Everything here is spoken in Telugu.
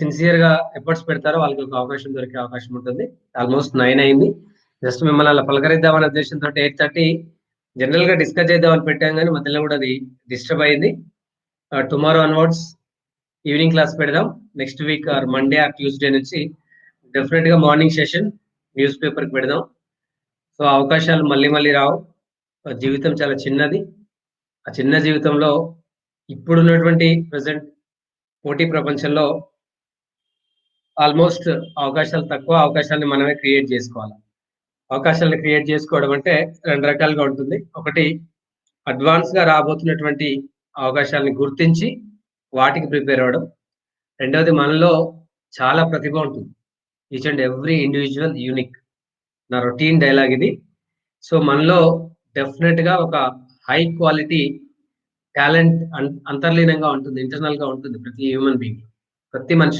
సిన్సియర్గా ఎఫర్ట్స్ పెడతారో వాళ్ళకి ఒక అవకాశం దొరికే అవకాశం ఉంటుంది. ఆల్మోస్ట్ నైన్ అయింది. జస్ట్ మిమ్మల్ని అలా పలకరిద్దామనే ఉద్దేశంతో ఎయిట్ థర్టీ జనరల్గా డిస్కస్ చేద్దామని పెట్టాం కానీ మధ్యలో కూడా అది డిస్టర్బ్ అయింది. టుమారో అన్వర్డ్స్ ఈవినింగ్ క్లాస్ పెడదాం. Next week or Monday or Tuesday నుంచి డెఫినెట్గా మార్నింగ్ సెషన్ న్యూస్ పేపర్కి పెడదాం. సో అవకాశాలు మళ్ళీ మళ్ళీ రావు. జీవితం చాలా చిన్నది. ఆ చిన్న జీవితంలో ఇప్పుడున్నటువంటి ప్రజెంట్ పోటీ ప్రపంచంలో ఆల్మోస్ట్ అవకాశాలు తక్కువ అవకాశాన్ని మనమే క్రియేట్ చేసుకోవాలి. అవకాశాలను క్రియేట్ చేసుకోవడం అంటే రెండు రకాలుగా ఉంటుంది. ఒకటి అడ్వాన్స్గా రాబోతున్నటువంటి అవకాశాలను గుర్తించి వాటికి ప్రిపేర్ అవ్వడం. రెండవది మనలో చాలా ప్రతిభ ఉంటుంది. Each and every individual unique నా రొటీన్ డైలాగ్ ఇది. సో మనలో డెఫినెట్గా ఒక హై క్వాలిటీ టాలెంట్ అంతర్లీనంగా ఉంటుంది ఇంటర్నల్గా ఉంటుంది ప్రతి హ్యూమన్ బీయింగ్ ప్రతి మనిషి